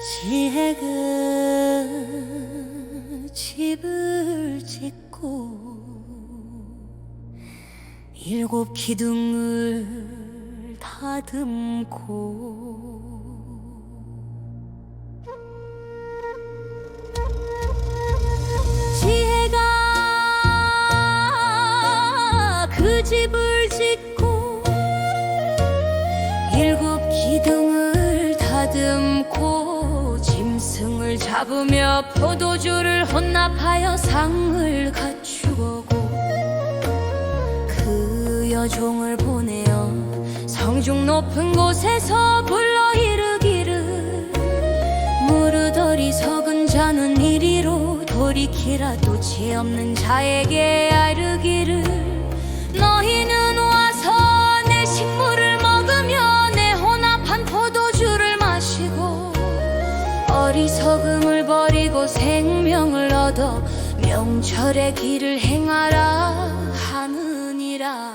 지혜가 집을 짓고 일곱 기둥을 다듬고 지혜가 그 집을 잡으며 포도주를 혼납하여 상을 갖추고 그 여종을 보내어 성중 높은 곳에서 불러 이르기를 무릇 어리석은 자는 이리로 돌이키라도 죄 없는 자에게 어리석음을 버리고 생명을 얻어 명철의 길을 행하라 하느니라.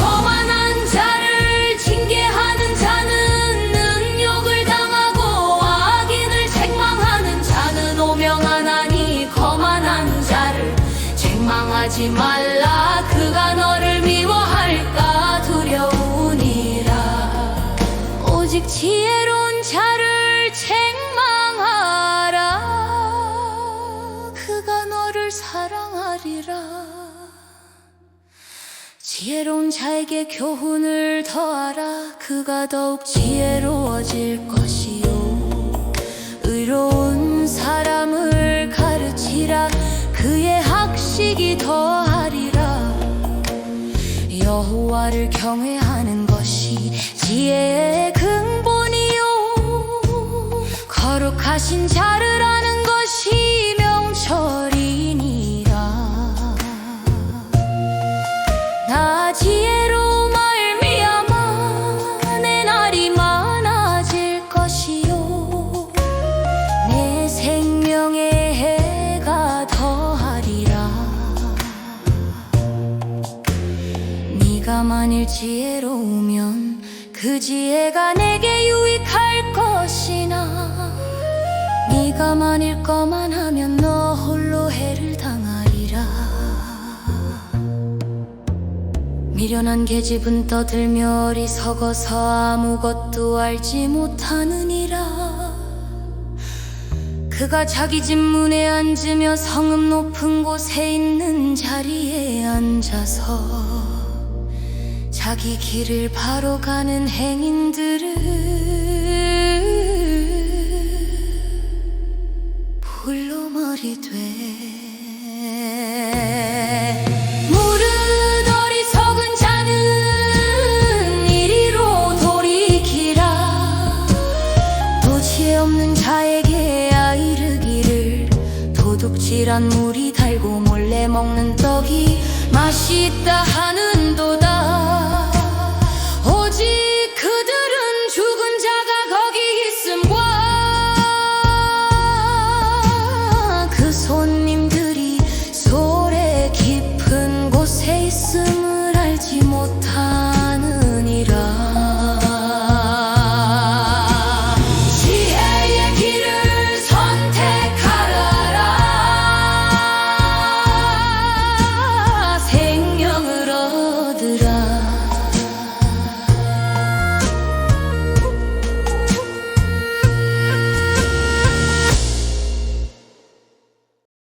거만한 자를 징계하는 자는 능욕을 당하고 악인을 책망하는 자는 오명하나니 거만한 자를 책망하지 말라. 그가 너를 미 오직 지혜로운 자를 책망하라. 그가 너를 사랑하리라. 지혜로운 자에게 교훈을 더하라. 그가 더욱 지혜로워질 것이요. 의로운 사람을 가르치라. 그의 학식이 더하리라. 여호와를 경외하는 것이 지혜의 근 자를 아는 것이 명철이니라. 나 지혜로 말미암아 내 날이 많아질 것이요. 내 생명의 해가 더하리라. 네가 만일 지혜로우면 그 지혜가 내게 유익할 것이나 네가 만일 거만 하면 너 홀로 해를 당하리라. 미련한 계집은 떠들며 어리석어서 아무것도 알지 못하느니라. 그가 자기 집 문에 앉으며 성읍 높은 곳에 있는 자리에 앉아서 자기 길을 바로 가는 행인들을 불러머리되 무릇 어리석은 자는 이리로 돌이키라. 또 지혜 없는 자에게 아이르기를. 도둑질한 물이 달고 몰래 먹는 떡이 맛있다 하는도다